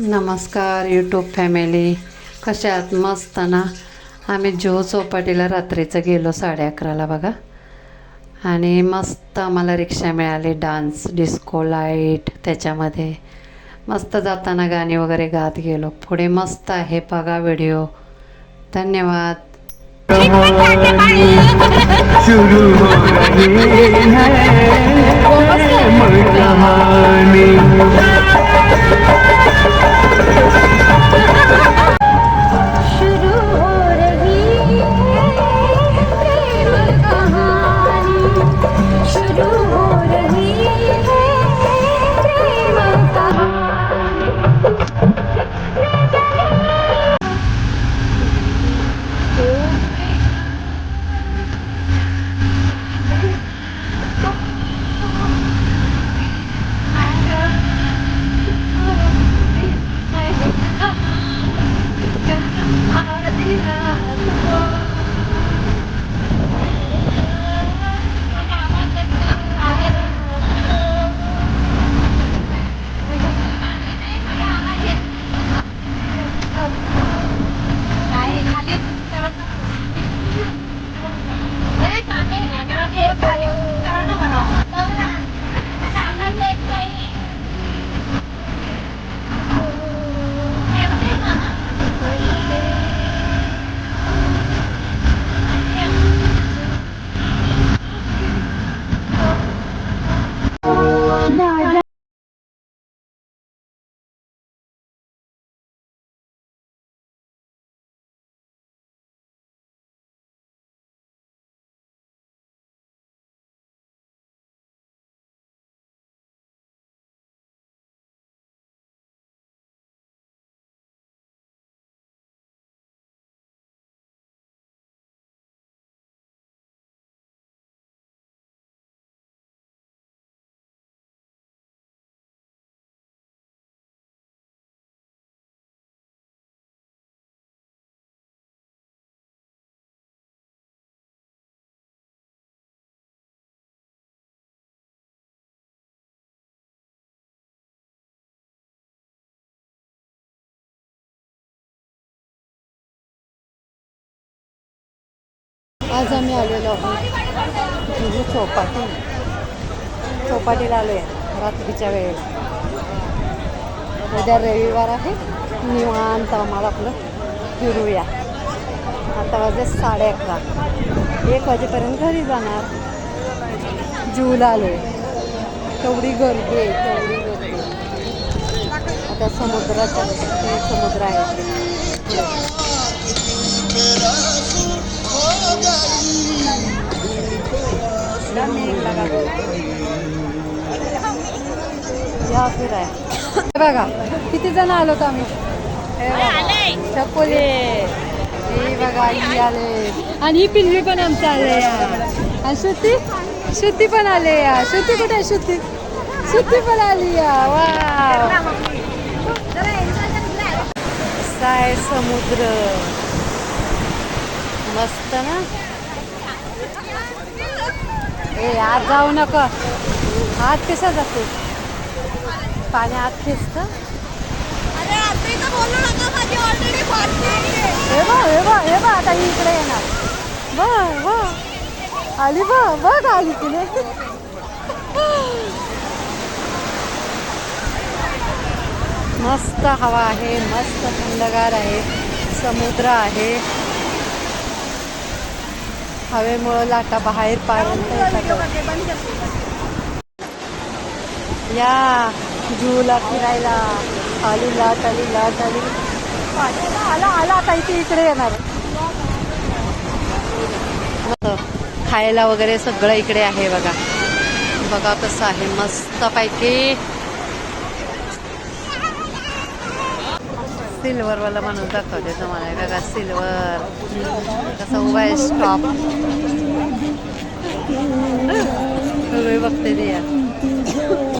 नमस्कार YouTube family कशा आहात? मस्त ना? आम्ही जो चौपाटीला रात्रीचं गेलो साडे अकराला बघा. आणि मस्त आम्हाला रिक्षा मिळाली डान्स डिस्को लाइट त्याच्यामध्ये. मस्त जाताना गाणी वगैरे गात गेलो. पुढे मस्त आहे बघा व्हिडिओ धन्यवाद. आज आम्ही आलेलो आहोत म्हणजे चौपाटी. चौपाटीला आलो आहे रात्रीच्या वेळेला. उद्या रविवार आहे. निवांत आम्हाला आपलं फिरूया. आता वाजे साडे अकरा. एक वाजेपर्यंत घरी जाणार. जूला आलो आहे तेवढी गर्दी आहे तेवढी गर्दी आता समुद्राच्या ते समुद्र आहे. या हे बघा किती जण आलो होतो आम्ही? हे चकोले हे बघा ही आले. आणि ही पिल्ली पण आमचं आले आणि श्रुती? श्रुती पण आले या श्रुती कुठे आहे श्रुती? श्रुती पण आली या वा असा समुद्र. मस्त ना? ए आत जाऊ नका. आत कसा जातो पाणी आत खेचतं? हे बघ हे बघ हे बघ आता इकडे येणार. बघ बघ. आली बघ बघ आली तिने मस्त हवा आहे मस्त थंडगार आहे समुद्र आहे. हवेमुळं लाटा बाहेर पाडत या जूला फिरायला. आली लाट आली लाट आली आला आला आता इथे इकडे येणार मस्त खायला वगैरे सगळं इकडे आहे बघा. बघा कसं आहे मस्त पैकी. सिल्वरवाला माणूस दाखवते तुम्हाला हे बघा सिल्वर कसं उभा आहे स्टॉप सगळे बघते ते या